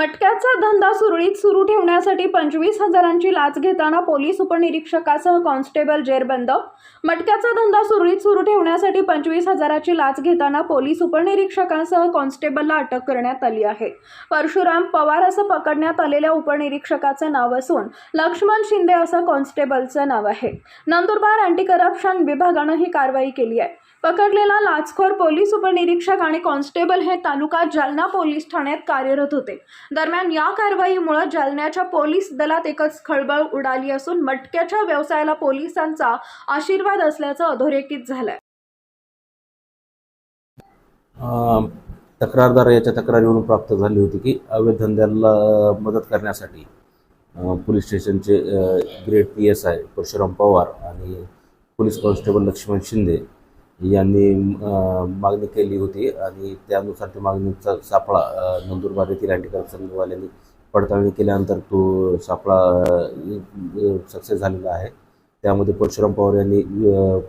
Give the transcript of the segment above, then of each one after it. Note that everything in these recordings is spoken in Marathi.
मटक्याचा धंदा सुरळीत सुरू ठेवण्यासाठी पंचवीस हजारांची लाच घेताना पोलीस उपनिरीक्षकासह कॉन्स्टेबल जेरबंद. मटक्याचा धंदा सुरळीत सुरू ठेवण्यासाठी पंचवीस हजाराची लाच घेताना पोलीस उपनिरीक्षकासह कॉन्स्टेबलला अटक करण्यात आली आहे. परशुराम पवार असं पकडण्यात आलेल्या उपनिरीक्षकाचं नाव असून लक्ष्मण शिंदे असं कॉन्स्टेबलचं नाव आहे. नंदुरबार अँटी करप्शन विभागानं ही कारवाई केली आहे. पकडलेला लाचखोर पोलीस उपनिरीक्षक आणि कॉन्स्टेबल हे तालुका जालना पोलीस ठाण्यात कार्यरत होते. दरम्यान या कारवाईमुळे जालन्याच्या पोलीस दलात एकच खळबळ उडाली असून मटक्याच्या व्यवसायाला पोलिसांचा आशीर्वाद असल्याचं अधोरेखित झालंय. तक्रारदार याच्या तक्रारीवरून प्राप्त झाली होती की अवैध धंद्याला मदत करण्यासाठी पोलीस स्टेशनचे grade P S I Parshuram Pawar आणि पोलीस कॉन्स्टेबल लक्ष्मण शिंदे यांनी मागणी केली होती आणि त्यानुसार त्या मागणीचा सापळा नंदुरबार येथील अँटी करप्शनवाल्यांनी पडताळणी केल्यानंतर तो सापळा सक्सेस झालेला आहे. त्यामध्ये परशुराम पवार यांनी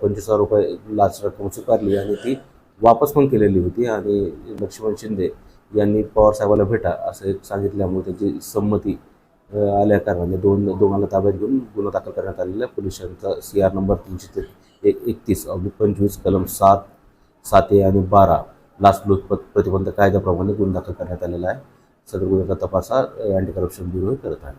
पंचवीस हजार रुपये लाच रक्कम स्वीकारली आणि ती वापस पण केलेली होती आणि लक्ष्मण शिंदे यांनी पवार साहेबाला भेटा असं एक सांगितल्यामुळे त्याची संमती आल्या कारणाने दोन दोघांना ताब्यात घेऊन गुन्हा दाखल करण्यात आलेला आहे. पोलिसांचा सी आर नंबर तीनशे ते एक एकतीस अगदी पंचवीस कलम सात सात ए आणि बारा. लाचलुचपत प्रतिबंध कायद्याप्रमाणे गुन्हा दाखल करण्यात आलेला आहे. सदर गुन्ह्याचा तपास हा अँटी करप्शन ब्युरो करत आहे.